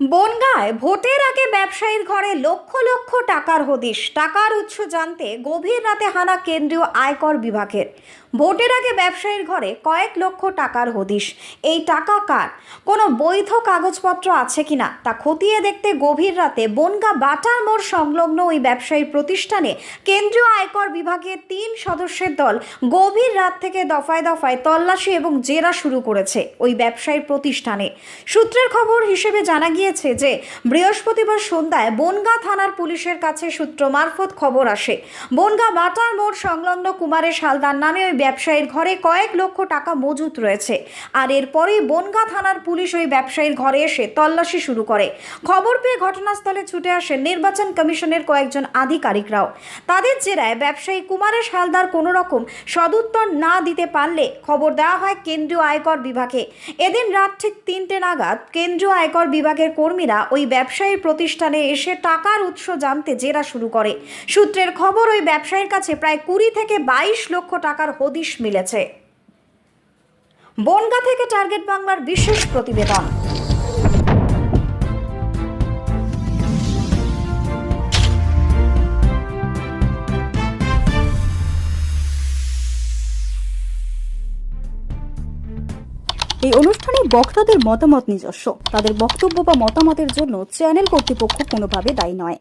বনগাঁয় ভোটের আগে ব্যবসায়ীর ঘরে লক্ষ লক্ষ টাকার হদিশ। টাকার উৎস জানতে গভীর রাতে হানা কেন্দ্রীয় আয়কর বিভাগের। ভোটের আগে ব্যবসায়ীর ঘরে কয়েক লক্ষ টাকার হদিশ। এই টাকা কার? কোনো বৈধ কাগজপত্র আছে কিনা তা খতিয়ে দেখতে গভীর রাতে বনগা বাটার মোড় সংলগ্ন ওই ব্যবসায়ী প্রতিষ্ঠানে কেন্দ্রীয় আয়কর বিভাগের তিন সদস্যের দল গভীর রাত থেকে দফায় দফায় তল্লাশি এবং জেরা শুরু করেছে ওই ব্যবসায়ীর প্রতিষ্ঠানে। সূত্রের খবর হিসেবে জানা গিয়েছে যে, বৃহস্পতিবার সন্ধ্যায় বনগা থানার পুলিশের কাছে সূত্র মারফত খবর আসে। বনগা বাটার মোড় সংলগ্ন কুমারের হালদার নামে ওই ব্যবসায়ীর ঘরে কয়েক লক্ষ টাকা মজুত রয়েছে। আর এরপরেই বনগা থানার পুলিশ ওই ব্যবসায়ীর ঘরে এসে তল্লাশি শুরু করে। খবর পেয়ে ঘটনাস্থলে ছুটে আসেন নির্বাচন কমিশনের কয়েকজন আধিকারিকরাও। তাদের জেরায় ব্যবসায়ী কুমারেশ হালদার কোনো রকম সদুত্তর না দিতে পারলে খবর দেওয়া হয় কেন্দ্রীয় আয়কর বিভাগে। এদিন রাত ঠিক তিনটে নাগাদ কেন্দ্রীয় আয়কর বিভাগের কর্মীরা ওই ব্যবসায়ীর প্রতিষ্ঠানে এসে টাকার উৎস জানতে জেরা শুরু করে। সূত্রের খবর ওই ব্যবসায়ীর কাছে প্রায় কুড়ি থেকে বাইশ লক্ষ টাকার হদিশ মিলেছে। বনগা থেকে টার্গেট বাংলার বিশেষ প্রতিবেদন। এই অনুষ্ঠানে বক্তাদের মতামত নিজস্ব। তাদের বক্তব্য বা মতামতের জন্য চ্যানেল কর্তৃপক্ষ কোনোভাবে দায়ী নয়।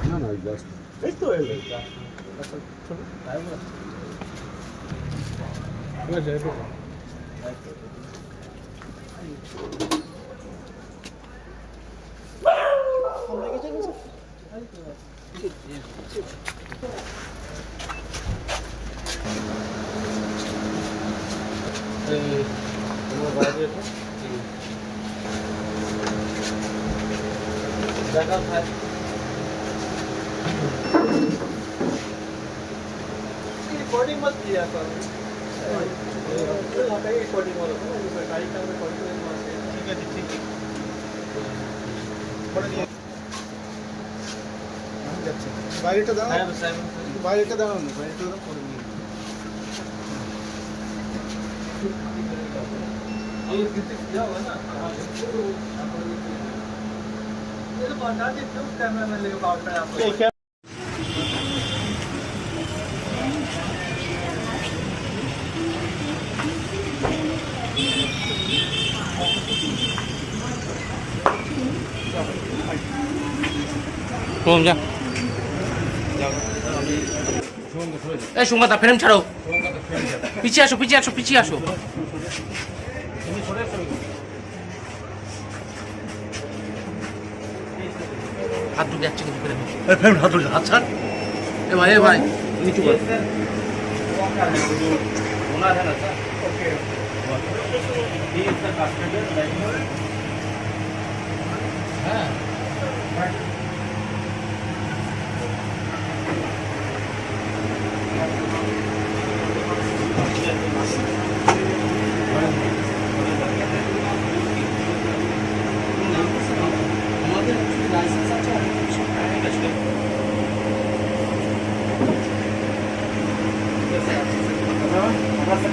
না, না, just- এই তো এলো। টাইম আছে ঠিক আছে এরপর এই তোমরা বাইরে এসো দেখা থাকে Recording मत किया करो। यहाँ पे recording वाला था ना, जिसमें गाड़ी का recording वाला था। ठीक है जी, ठीक है। করে দিয়ে- আমি যাচ্ছি। বাইরেটা দাও হ্যাঁ সাইমন বাইরেটা দাঁড়ানো না, বাইরেটা দাঁড়ানো কম যা। এই সুমাতা ফ্রেম ছাড়ো। পিছিয়ে আসো পিছিয়ে আসো পিছিয়ে আসো। হাত ঢুকে যাচ্ছে কিন্তু ফ্রেমে ফ্রেম হাত ধরে হাত ছাড়। এ ভাই এ ভাই নিচু কর। ওনার হ্যাঁ স্যার। হ্যাঁ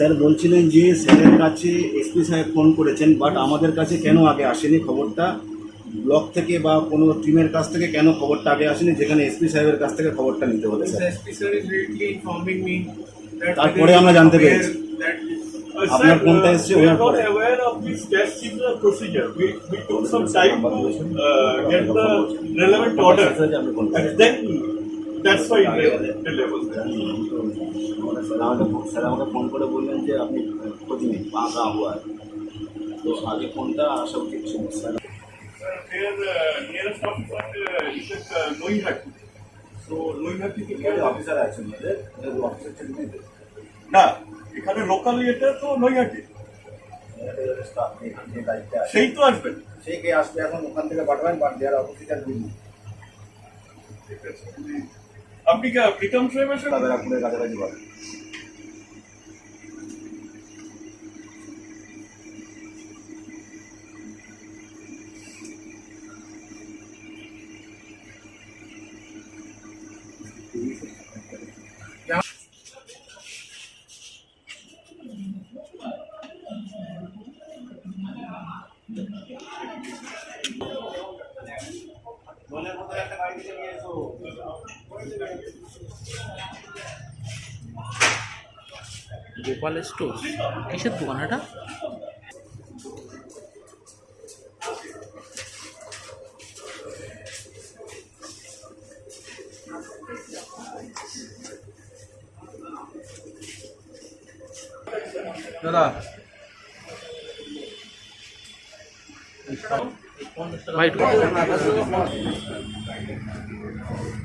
স্যার বলছিলেন যে স্যারের কাছে এসপি সাহেব ফোন করেছেন বাট আমাদের কাছে কেন আগে আসেনি খবরটা? ব্লক থেকে বা কোনো টিমের কাছ থেকে কেন খবরটা আগে আসেনি? যেখানে এসপি সাহেবের কাছ থেকে খবরটা নিতে হবে তারপরে আমরা জানতে পেরেছি। আপনার ফোনটা এসছে the delay was there. Sir আমাকে স্যার আমাকে ফোন করে বললেন যে আপনি খোঁজ নিন পাঁকা হুয়া তো আগে ফোনটা আসা উচিত ছিল sir. Their uh. So, Noihati থেকে অফিসার আছেন অফিসার থেকে না এখানে লোকাল ইয়েটা তো নৈহাটি। সেই তো আসবেন। সে কে আসবে এখন ওখান থেকে পাঠাবেন বাট দেয়ার অফিসিয়াল রুল আপনি প্রীতম সাহেবের সঙ্গে? তাদের কাছাকাছি বলে গোপাল স্টোর? কিসের দোকান এটা? দাদা। ভাই